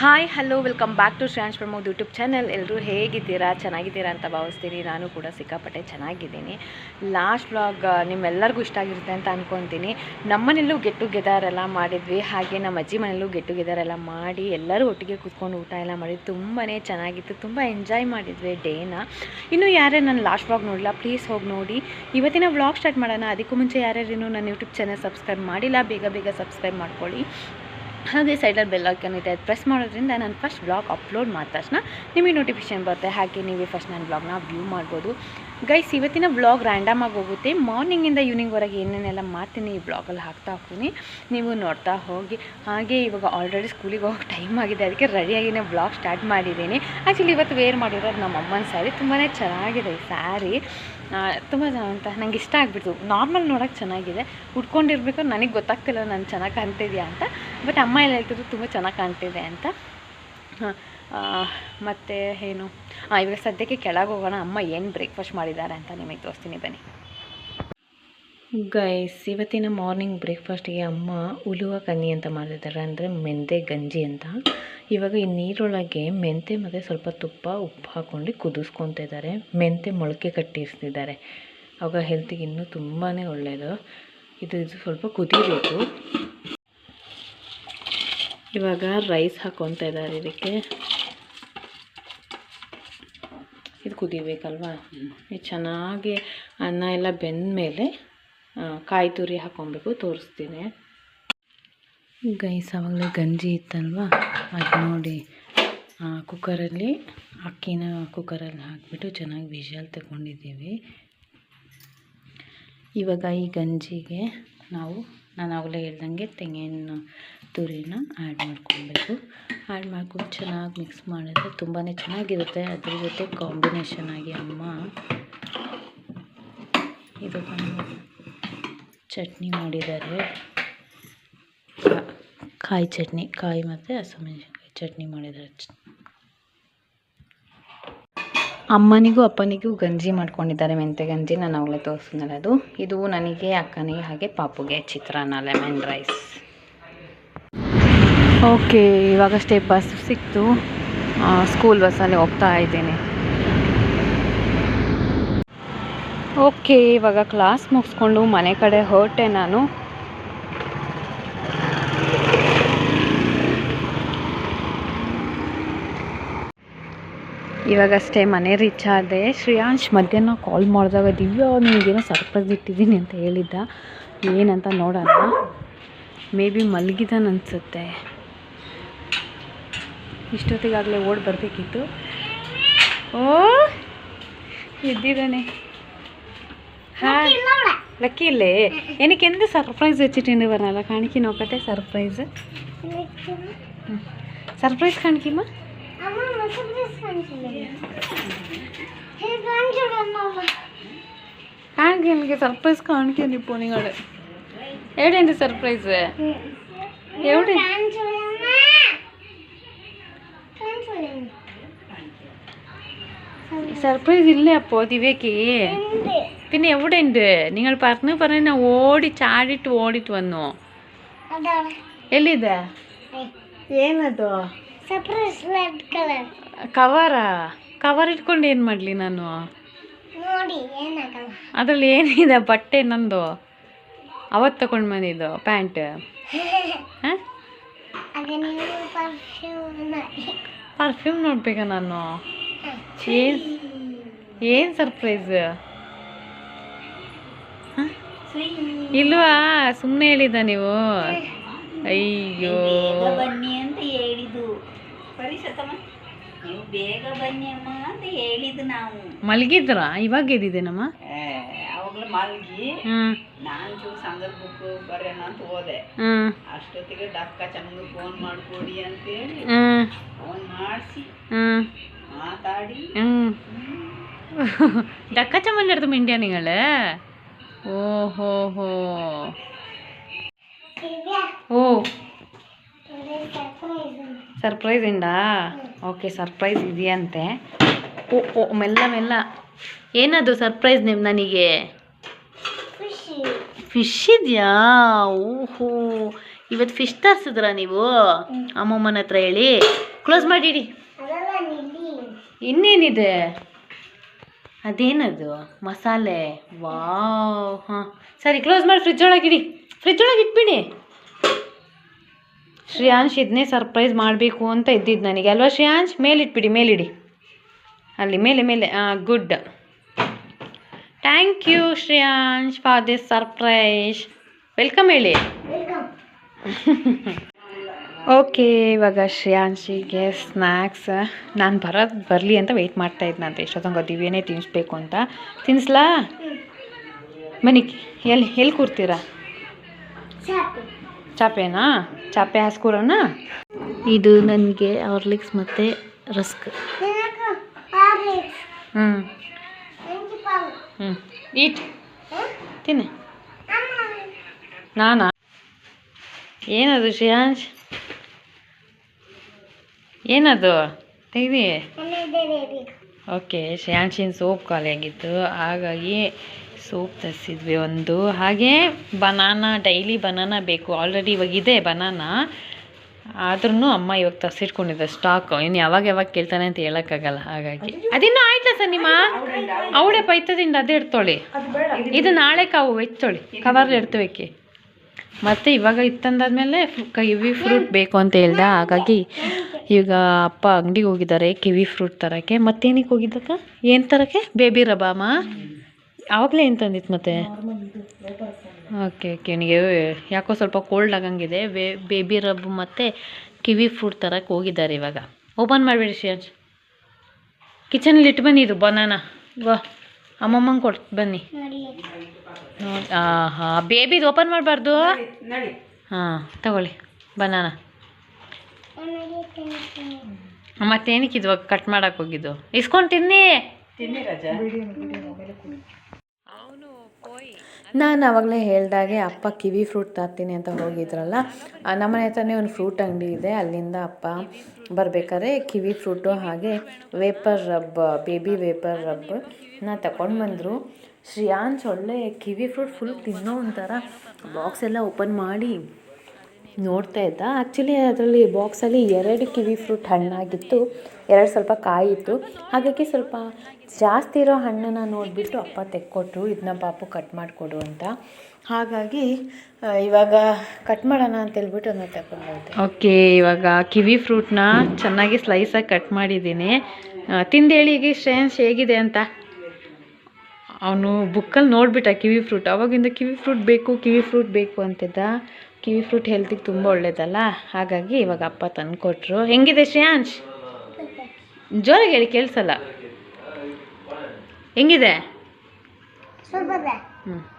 Hi, hello, welcome back to Shreyansh Pramod YouTube channel. ಎಲ್ಲರೂ ಹೇಗಿದ್ದೀರಾ? ಚೆನ್ನಾಗಿದ್ದೀರಾ ಅಂತ ಭಾವಿಸ್ತೀನಿ. ನಾನು ಕೂಡ ಸಿಕ್ಕಾಪಟ್ಟೆ ಚೆನ್ನಾಗಿದ್ದೀನಿ. ಲಾಸ್ಟ್ ವ್ಲಾಗ್ ನಿಮ್ಮೆಲ್ಲರಿಗೂ ಇಷ್ಟ ಆಗಿರುತ್ತೆ ಅಂತ ಅಂದ್ಕೊತೀನಿ ನಮ್ಮನೆಲ್ಲೂ ಗೆಟ್ ಟುಗೆದರ್ ಎಲ್ಲ ಮಾಡಿದ್ವಿ. ಹಾಗೆ ನಮ್ಮ ಅಜ್ಜಿ ಮನೆಯಲ್ಲೂ ಗೆಟ್ ಟುಗೆದರ್ ಎಲ್ಲ ಮಾಡಿ ಎಲ್ಲರೂ ಒಟ್ಟಿಗೆ ಕೂತ್ಕೊಂಡು ಊಟ ಎಲ್ಲ ಮಾಡಿ ತುಂಬಾ ಚೆನ್ನಾಗಿತ್ತು. ತುಂಬ ಎಂಜಾಯ್ ಮಾಡಿದ್ವಿ ಡೇನ. ಇನ್ನೂ ಯಾರೇ ನಾನು ಲಾಸ್ಟ್ ವ್ಲಾಗ್ ನೋಡಲ್ಲ ಪ್ಲೀಸ್ ಹೋಗಿ ನೋಡಿ. ಇವತ್ತಿನ ವ್ಲಾಗ್ ಸ್ಟಾರ್ಟ್ ಮಾಡೋಣ. ಅದಕ್ಕೂ ಮುಂಚೆ ಯಾರ್ಯಾರು ನನ್ನ ಯೂಟ್ಯೂಬ್ ಚಾನಲ್ ಸಬ್ಸ್ಕ್ರೈಬ್ ಮಾಡಿಲ್ಲ, ಬೇಗ ಬೇಗ ಸಬ್ಸ್ಕ್ರೈಬ್ ಮಾಡ್ಕೊಳ್ಳಿ. ಹಾಗೆ ಸೈಡಲ್ಲಿ ಬೆಲ್ ಐಕನ್ ಇದೆ. ಅದು ಪ್ರೆಸ್ ಮಾಡೋದ್ರಿಂದ ನಾನು ಫಸ್ಟ್ ಬ್ಲಾಗ್ ಅಪ್ಲೋಡ್ ಮಾಡಿದ ತಕ್ಷಣ ನಿಮಗೆ ನೋಟಿಫಿಕೇಷನ್ ಬರುತ್ತೆ. ಹಾಗೆ ನೀವೇ ಫಸ್ಟ್ ನನ್ನ ಬ್ಲಾಗ್ನ ವ್ಯೂ ಮಾಡ್ಬೋದು. ಗೈಸ್ ಇವತ್ತಿನ ಬ್ಲಾಗ್ ರ್ಯಾಂಡಮ್ ಆಗಿ ಹೋಗುತ್ತೆ. ಮಾರ್ನಿಂಗಿಂದ ಈವ್ನಿಂಗ್ವರೆಗೆ ಏನೇನೆಲ್ಲ ಮಾಡ್ತೀನಿ ಈ ಬ್ಲಾಗಲ್ಲಿ ಹಾಕ್ತಾ ಹೋಗ್ತೀನಿ. ನೀವು ನೋಡ್ತಾ ಹೋಗಿ. ಹಾಗೆ ಇವಾಗ ಆಲ್ರೆಡಿ ಸ್ಕೂಲಿಗೆ ಹೋಗೋ ಟೈಮ್ ಆಗಿದೆ. ಅದಕ್ಕೆ ರೆಡಿಯಾಗಿನೇ ಬ್ಲಾಗ್ ಸ್ಟಾರ್ಟ್ ಮಾಡಿದ್ದೀನಿ. ಆ್ಯಕ್ಚುಲಿ ಇವತ್ತು ವೇರ್ ಮಾಡಿರೋದು ನಮ್ಮ ಅಮ್ಮನ ಸ್ಯಾರಿ ತುಂಬಾ ಚೆನ್ನಾಗಿದೆ ಈ ಸ್ಯಾರಿ ತುಂಬ ಅಂತ. ನಂಗೆ ಇಷ್ಟ ಆಗಿಬಿಡ್ತು. ನಾರ್ಮಲ್ ನೋಡೋಕೆ ಚೆನ್ನಾಗಿದೆ. ಉಟ್ಕೊಂಡಿರ್ಬೇಕು, ನನಗೆ ಗೊತ್ತಾಗ್ತಿಲ್ಲ ನಾನು ಚೆನ್ನಾಗಿ ಕಾಣ್ತಿದ್ಯಾ ಅಂತ. ಬಟ್ ಅಮ್ಮ ಎಲ್ಲ ಹೇಳ್ತಿದ್ರು, ತುಂಬ ಚೆನ್ನಾಗಿ ಕಾಣ್ತಿದೆ ಅಂತ. ಮತ್ತು ಏನು? ಇವಾಗ ಸದ್ಯಕ್ಕೆ ಕೆಳಗೆ ಹೋಗೋಣ. ಅಮ್ಮ ಏನು ಬ್ರೇಕ್ಫಾಸ್ಟ್ ಮಾಡಿದ್ದಾರೆ ಅಂತ ನಿಮಗೆ ತೋರಿಸ್ತೀನಿ, ಬನ್ನಿ. ಗೈಸ್ ಇವತ್ತಿನ ಮಾರ್ನಿಂಗ್ ಬ್ರೇಕ್ಫಾಸ್ಟಿಗೆ ಅಮ್ಮ ಉಲುವ ಕನ್ನಿ ಅಂತ ಮಾಡಿದ್ದಾರೆ ಅಂದರೆ ಮೆಂತೆ ಗಂಜಿ ಅಂತ. ಇವಾಗ ಈ ನೀರೊಳಗೆ ಮೆಂತೆ ಮತ್ತು ಸ್ವಲ್ಪ ತುಪ್ಪ ಉಪ್ಪು ಹಾಕ್ಕೊಂಡು ಕುದಿಸ್ಕೊತಾ ಇದ್ದಾರೆ. ಮೆಂತೆ ಮೊಳಕೆ ಕಟ್ಟಿಸ್ತಿದ್ದಾರೆ. ಆವಾಗ ಹೆಲ್ತಿಗೆ ಇನ್ನೂ ತುಂಬಾ ಒಳ್ಳೆಯದು ಇದು ಇದು ಸ್ವಲ್ಪ ಕುದಿಬೇಕು. ಇವಾಗ ರೈಸ್ ಹಾಕ್ಕೊತಾ ಇದ್ದಾರೆ ಇದಕ್ಕೆ. ಇದು ಕುದಿಬೇಕಲ್ವಾ? ಇದು ಚೆನ್ನಾಗಿ ಅನ್ನ ಎಲ್ಲ ಬೆಂದ ಮೇಲೆ ಕಾಯಿ ತುರಿ ಹಾಕ್ಕೊಬೇಕು ತೋರಿಸ್ತೀನಿ. ಗೈಸ್ ಆವಾಗಲೇ ಗಂಜಿ ಇತ್ತಲ್ವ? ಅದು ನೋಡಿ ಕುಕ್ಕರಲ್ಲಿ ಅಕ್ಕಿನ ಕುಕ್ಕರಲ್ಲಿ ಹಾಕಿಬಿಟ್ಟು ಚೆನ್ನಾಗಿ ವಿಷಲ್ ತಗೊಂಡಿದ್ದೀವಿ. ಇವಾಗ ಈ ಗಂಜಿಗೆ ನಾವು, ನಾನು ಆಗಲೇ ಹೇಳ್ದಂಗೆ ತೆಂಗಿನ ತುರಿನ ಆ್ಯಡ್ ಮಾಡ್ಕೊಬೇಕು. ಆ್ಯಡ್ ಮಾಡ್ಕೊಂಡು ಚೆನ್ನಾಗಿ ಮಿಕ್ಸ್ ಮಾಡಿದ್ರೆ ತುಂಬಾ ಚೆನ್ನಾಗಿರುತ್ತೆ. ಅದ್ರ ಜೊತೆ ಕಾಂಬಿನೇಷನ್ ಆಗಿ ಅಮ್ಮ. ಇದು ಚಟ್ನಿ ಮಾಡಿದ್ದಾರೆ. ಕಾಯಿ ಚಟ್ನಿ ಕಾಯಿ ಮತ್ತು ಹಸಿಮೆಣಸಿನ್ಕಾಯಿ ಚಟ್ನಿ ಮಾಡಿದ್ದಾರೆ. ಅಮ್ಮನಿಗೂ ಅಪ್ಪನಿಗೂ ಗಂಜಿ ಮಾಡ್ಕೊಂಡಿದ್ದಾರೆ ಮೆಂತೆ ಗಂಜಿ ನಾನು ಅವಳೇ ತೋರಿಸಿದ್ನಲ್ಲ ಅದು. ಇದು ನನಗೆ ಅಕ್ಕನಿಗೆ ಹಾಗೆ ಪಾಪುಗೆ ಚಿತ್ರಾನ್ನ ಲೆಮನ್ ರೈಸ್. ಓಕೆ ಇವಾಗಷ್ಟೇ ಬಸ್ ಸಿಕ್ತು. ಸ್ಕೂಲ್ ಬಸ್ಸಲ್ಲಿ ಹೋಗ್ತಾ ಇದ್ದೀನಿ. ಓಕೆ, ಇವಾಗ ಕ್ಲಾಸ್ ಮುಗಿಸ್ಕೊಂಡು ಮನೆ ಕಡೆ ಹೊರಟೆ ನಾನು. ಇವಾಗಷ್ಟೇ ಮನೆ ರೀಚ್ ಆದೆ. ಶ್ರೇಯಾಂಶ್, ಮಧ್ಯಾಹ್ನ ಕಾಲ್ ಮಾಡಿದಾಗ ದಿವ್ಯಾ ನಿಮಗೇನೋ ಸರ್ಪ್ರೈಸ್ ಇಟ್ಟಿದ್ದೀನಿ ಅಂತ ಹೇಳಿದ್ದ. ಏನಂತ ನೋಡೋಣ. ಮೇ ಬಿ ಮಲಗಿದಾನ ಅನಿಸುತ್ತೆ. ಇಷ್ಟೊತ್ತಿಗಾಗಲೇ ಓಡ್ ಬರಬೇಕಿತ್ತು. ಓ, ಎದ್ದಿದ್ದಾನೆ. ഹായ് ലക്കി അല്ലേ എനിക്ക് എന്ത് സർപ്രൈസ് വെച്ചിട്ടുണ്ട് പറഞ്ഞാലോ കാണിക്ക് നോക്കട്ടെ സർപ്രൈസ്. സർപ്രൈസ് കാണിക്കുമ്പോ കാണിക്കും എനിക്ക് സർപ്രൈസ് കാണിക്കുന്നു ഇപ്പോ നിങ്ങൾ എവിടെയുണ്ട് സർപ്രൈസ്? എവിടെ? സർപ്രൈസ് ഇല്ലേ അപ്പോ ദിവ്യക്ക് പിന്നെ എവിടെ ഉണ്ട് നിങ്ങൾ പറഞ്ഞു പറഞ്ഞു ഞാൻ ഓടി ചാടിയിട്ട് ഓടിട്ട് വന്നു ಎಲ್ಲಿದೆ ಏನದು ಸರ್ಪ್ರೈಸ್ ರೆಡ್ ಕಲರ್ ಕವರಾ ಕವರ್ ಇಟ್ಕೊಂಡು ಏನು ಮಾಡಲಿ ನಾನು ನೋಡಿ ಏನಾಗಲ್ಲ ಅದರಲ್ಲಿ ಏನಿದೆ ಬಟ್ಟೆ ನಂದು ಅವತ್ತು ತಗೊಂಡು ಬಂದಿದ್ದು ಪ್ಯಾಂಟ್ ಹಾಂ ಆಗ ನೀವು ಪರ್ಫ್ಯೂಮ್ ಪರ್ಫ್ಯೂಮ್ ನೋಡ್ಬೇಕಾ ನಾನು ಏನು ಏನು ಸರ್ಪ್ರೈಸ್ ಇಲ್ವಾ? ಸುಮ್ಮನೆ ಹೇಳಿದ ನೀವು? ಅಯ್ಯೋ. ಬನ್ನಿ ಅಂತ ಹೇಳಿದ್ದು ಬೇಗ ಬನ್ನಿ ಅಮ್ಮ ಅಂತ ಹೇಳಿದ್ದು ನಾವು. ಮಲಗಿದ್ರಾ? ಇವಾಗ ಎದ್ದಿದ್ದೇನಮ್ಮ? ಅವಾಗಲೂ ಮಲಗಿ ಹಾಂ ನಾನು ಚೂರು ಸಂದರ್ಭಕ್ಕೆ ಬರೋಣ ಅಂತ ಹೋದೆ ಹಾಂ ಅಷ್ಟೊತ್ತಿಗೆ ಡಕ್ಕ ಚಂದ ಫೋನ್ ಮಾಡಿಕೊಡಿ ಅಂತೇಳಿ ಹಾಂ ಫೋನ್ ಮಾಡಿಸಿ ಹಾಂ ಮಾತಾಡಿ ഉം. ഡക്കച്ചമ്മൻ്റെ അടുത്ത് മിണ്ടിയാ നിങ്ങള് ഓഹോ ഹോ ದಿವ್ಯಾ ഓ ಸರ್ಪ್ರೈಸ್ ಸರ್ಪ್ರೈಸ್ ಉಂಡಾ ಓಕೆ ಸರ್ಪ್ರೈಸ್ ಇದೆಯಂತೆ ಓ ಓ ಮೆಲ್ಲ ಮೆಲ್ಲ ಏನದು ಸರ್ಪ್ರೈಸ್ ನಿಮ್ ನನಗೆ ಖುಷಿ ಫಿಶ್ ಇದೆಯಾ? ಓಹೋ. ಇವತ್ತು ಫಿಶ್ ತರಿಸಿದ್ರ ನೀವು? ಅಮ್ಮಮ್ಮನ ಹತ್ರ ಹೇಳಿ. ಕ್ಲೋಸ್ ಮಾಡಿಡಿ. ಇನ್ನೇನಿದೆ? ಅದೇನದು? ಮಸಾಲೆ. ವಾವ್. ಹಾಂ. ಸರಿ ಕ್ಲೋಸ್ ಮಾಡಿ ಫ್ರಿಜ್ ಒಳಗಿಡಿ ಫ್ರಿಜ್ ಒಳಗೆ ಇಟ್ಬಿಡಿ. ಶ್ರೇಯಾಂಶ್ ಇದನ್ನೇ ಸರ್ಪ್ರೈಸ್ ಮಾಡಬೇಕು ಅಂತ ಇದ್ದಿದ್ದು ನನಗೆ. ಅಲ್ವಾ ಶ್ರೇಯಾಂಶ್? ಮೇಲಿಟ್ಬಿಡಿ ಮೇಲಿಡಿ. ಅಲ್ಲಿ ಮೇಲೆ ಮೇಲೆ. Good thank you Shreyansh for this surprise welcome ಹೇಳಿ ವೆಲ್ಕಮ್ ಓಕೆ ಇವಾಗ ಶ್ರೇಯಾಂಶಿಗೆ ಸ್ನ್ಯಾಕ್ಸ್ ನಾನು ಬರೋದು ಬರಲಿ ಅಂತ ವೆಯ್ಟ್ ಮಾಡ್ತಾ ಇದ್ನಂತೆ ಎಷ್ಟೊತ್ತಂಗೆ ದಿವ್ಯನೇ ತಿನ್ನಿಸ್ಬೇಕು ಅಂತ. ತಿನ್ನಿಸ್ಲಾ ಬನ್ನಿ ಎಲ್ಲಿ ಎಲ್ಲಿ ಕೂರ್ತೀರಾ? ಚಾಪಿ. ಚಾಪೆನಾ? ಚಾಪೆ ಹಾಸ್ಕೊಡೋಣ? ಇದು ನನಗೆ ಹಾರ್ಲಿಕ್ಸ್ ಮತ್ತು ರಸ್ಕ್ ಹ್ಞೂ ಈಟ್ ತಿನ್ನ. ನಾನಾ? ಏನದು ಶ್ರೇಯಾಂಶ್? ಏನದು? ತೆಗ್ದಿ. ಓಕೆ ಶ್ರೇಯಾಂಶಿನ ಸೋಪ್ ಖಾಲಿಯಾಗಿತ್ತು ಹಾಗಾಗಿ ಸೋಪ್ ತರಿಸಿದ್ವಿ ಒಂದು. ಹಾಗೆ ಬನಾನಾ ಡೈಲಿ ಬನಾನಾ ಬೇಕು. ಆಲ್ರೆಡಿ ಇವಾಗ ಇದೆ ಬನಾನಾ. ಆದ್ರೂ ಅಮ್ಮ ಇವಾಗ ತರಿಸಿಟ್ಕೊಂಡಿದ್ದೆ ಸ್ಟಾಕ್ ಇನ್ನು ಯಾವಾಗ ಯಾವಾಗ ಕೇಳ್ತಾನೆ ಅಂತ ಹೇಳೋಕ್ಕಾಗಲ್ಲ ಹಾಗಾಗಿ. ಅದಿನ್ನೂ ಆಯ್ತಾ ಸರ್ ನಿಮ್ಮ ಅವಳೆ ಪೈತದಿಂದ ಅದೇ ಇಡ್ತೋಳಿ. ಇದು ನಾಳೆ ಕಾವು ಎತ್ತೋಳಿ ಕವರ್ಲಿ ಇಡ್ತಬೇಕಿ ಮತ್ತು ಇವಾಗ ಇತ್ತಂದಾದ್ಮೇಲೆ ಕಿವಿ ಫ್ರೂಟ್ ಬೇಕು ಅಂತ ಹೇಳ್ದೆ. ಹಾಗಾಗಿ ಈಗ ಅಪ್ಪ ಅಂಗಡಿಗೆ ಹೋಗಿದ್ದಾರೆ ಕಿವಿ ಫ್ರೂಟ್ ತರೋಕ್ಕೆ. ಮತ್ತೇನಕ್ಕೆ ಹೋಗಿದ್ದಕ್ಕ? ಏನು ತರಕ್ಕೆ? ಬೇಬಿ ರಬಾಮ. ಆವಾಗಲೇ ಏನು ತಂದಿತ್ತು ಮತ್ತೆ? Okay okay. ನನಗೆ ಯಾಕೋ ಸ್ವಲ್ಪ ಕೋಲ್ಡ್ ಆಗಂಗಿದೆ. ಬೇ ಬೇಬಿ ರಬ್ ಮತ್ತು ಕಿವಿ ಫ್ರೂಟ್ ತರಕ್ಕೆ ಹೋಗಿದ್ದಾರೆ ಇವಾಗ. ಓಪನ್ ಮಾಡಿಬಿಡಿ ಶ್ರೇಯಾಂಶ್. ಕಿಚನಲ್ಲಿ ಇಟ್ಟು ಬನ್ನಿ ಇದು ಬನಾನ ವಾ ಅಮ್ಮಮ್ಮಂಗೆ ಕೊಟ್ಟು ಬನ್ನಿ. ಹಾಂ ಹಾಂ ಬೇಬಿದು ಓಪನ್ ಮಾಡಬಾರ್ದು? ಹಾಂ ತಗೊಳ್ಳಿ ಬನಾನ ಮತ್ತೇನಕ್ಕೆ ಇದು ಕಟ್ ಮಾಡೋಕ್ಕೋಗಿದ್ದು ಇಸ್ಕೊಂಡು ತಿನ್ನಿ. ನಾನು ಆವಾಗಲೇ ಹೇಳ್ದಾಗೆ ಅಪ್ಪ ಕಿವಿ ಫ್ರೂಟ್ ತರ್ತೀನಿ ಅಂತ ಹೋಗಿದ್ರಲ್ಲ ನಮ್ಮ ನಮ್ಮನೆ ಹತ್ರನೇ ಒಂದು ಫ್ರೂಟ್ ಅಂಗಡಿ ಇದೆ, ಅಲ್ಲಿಂದ ಅಪ್ಪ ಬರ್ಬೇಕಾದ್ರೆ ಕಿವಿ ಫ್ರೂಟು ಹಾಗೆ ವೇಪರ್ ರಬ್, ಬೇಬಿ ವೇಪರ್ ರಬ್ನ ತಗೊಂಡು ಬಂದರು. ಶ್ರೀಯಾನ್ಸ್ ಒಳ್ಳೆ ಕಿವಿ ಫ್ರೂಟ್ ಫುಲ್ ತಿನ್ನೋ ಒಂಥರ ಬಾಕ್ಸ್ ಎಲ್ಲ ಓಪನ್ ಮಾಡಿ ನೋಡ್ತಾ ಇದ್ದ. ಆ್ಯಕ್ಚುಲಿ ಅದರಲ್ಲಿ ಬಾಕ್ಸಲ್ಲಿ ಎರಡು ಕಿವಿ ಫ್ರೂಟ್ ಹಣ್ಣಾಗಿತ್ತು. ಎರಡು ಸ್ವಲ್ಪ ಕಾಯಿತ್ತು ಹಾಗಾಗಿ ಸ್ವಲ್ಪ ಜಾಸ್ತಿ ಇರೋ ಹಣ್ಣನ್ನು ನೋಡಿಬಿಟ್ಟು ಅಪ್ಪ ತೆಕ್ಕೊಟ್ರು. ಇದನ್ನ ಪಾಪು ಕಟ್ ಮಾಡಿಕೊಡು ಅಂತ. ಹಾಗಾಗಿ ಇವಾಗ ಕಟ್ ಮಾಡೋಣ ಅಂತ ಹೇಳ್ಬಿಟ್ಟು ಅದನ್ನ ತಗೊಂಡು ಓಕೆ ಇವಾಗ ಕಿವಿ ಫ್ರೂಟ್ನ ಚೆನ್ನಾಗಿ ಸ್ಲೈಸಾಗಿ ಕಟ್ ಮಾಡಿದ್ದೀನಿ. ತಿಂದು ಹೇಳಿ ಈಗ ಶ್ರೇಯನ್ಸ್ ಹೇಗಿದೆ ಅಂತ? ಅವನು ಬುಕ್ಕಲ್ಲಿ ನೋಡಿಬಿಟ್ಟ ಕಿವಿ ಫ್ರೂಟ್ ಅವಾಗಿಂದ ಕಿವಿ ಫ್ರೂಟ್ ಬೇಕು ಕಿವಿ ಫ್ರೂಟ್ ಬೇಕು ಅಂತಿದ್ದ. ಕಿವಿ ಫ್ರೂಟ್ ಹೆಲ್ತಿಗೆ ತುಂಬ ಒಳ್ಳೇದಲ್ಲ? ಹಾಗಾಗಿ ಇವಾಗ ಅಪ್ಪ ತಂದು ಕೊಟ್ಟರು ಹೆಂಗಿದೆ ಶ್ರೇಯಾಂಶ್? ಜೋರಾಗಿ ಹೇಳಿ ಕೇಳಿಸಲ್ಲ. ಹೆಂಗಿದೆ? ಹ್ಞೂ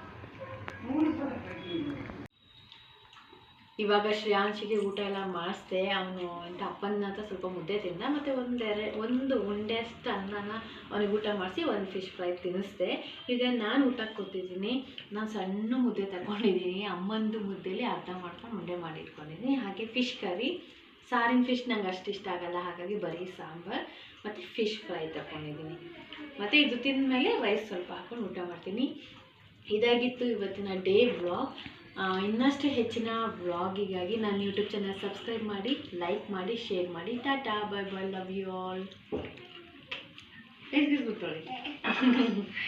ಇವಾಗ ಶ್ರೇಯಾಂಶಿಗೆ ಊಟ ಎಲ್ಲ ಮಾಡಿಸ್ದೆ, ಅವನು ಎಂತ ಅಪ್ಪನ ಹತ್ರ ಸ್ವಲ್ಪ ಮುದ್ದೆ ತಿಂದ, ಮತ್ತು ಒಂದೆರೆ ಒಂದು ಉಂಡೆ ಅಷ್ಟು ಅನ್ನನ ಅವನಿಗೆ ಊಟ ಮಾಡಿಸಿ ಒಂದು ಫಿಶ್ ಫ್ರೈ ತಿನ್ನಿಸ್ದೆ. ಈಗ ನಾನು ಊಟಕ್ಕೆ ಕೂತಿದ್ದೀನಿ, ನಾನು ಸಣ್ಣ ಮುದ್ದೆ ತಗೊಂಡಿದ್ದೀನಿ, ಅಮ್ಮಂದು ಮುದ್ದೆಲಿ ಅರ್ಧ ಮಾಡ್ಕೊಂಡು ಉಂಡೆ ಮಾಡಿಟ್ಕೊಂಡಿದ್ದೀನಿ ಹಾಗೆ ಫಿಶ್ ಕರಿ ಸಾರಿನ ಫಿಶ್ ನಂಗೆ ಅಷ್ಟು ಇಷ್ಟ ಆಗಲ್ಲ, ಹಾಗಾಗಿ ಬರೀ ಸಾಂಬಾರು ಮತ್ತು ಫಿಶ್ ಫ್ರೈ ತಗೊಂಡಿದ್ದೀನಿ. ಮತ್ತು ಇದು ತಿಂದಮೇಲೆ ರೈಸ್ ಸ್ವಲ್ಪ ಹಾಕ್ಕೊಂಡು ಊಟ ಮಾಡ್ತೀನಿ. ಇದಾಗಿತ್ತು ಇವತ್ತಿನ ಡೇ ವ್ಲಾಗ್ ಇನ್ನಷ್ಟು ಹೆಚ್ಚಿನ ವ್ಲಾಗಿಗಾಗಿ ನನ್ನ ಯೂಟ್ಯೂಬ್ ಚಾನಲ್ ಸಬ್ಸ್ಕ್ರೈಬ್ ಮಾಡಿ ಲೈಕ್ ಮಾಡಿ ಶೇರ್ ಮಾಡಿ. Tata bye bye love you all.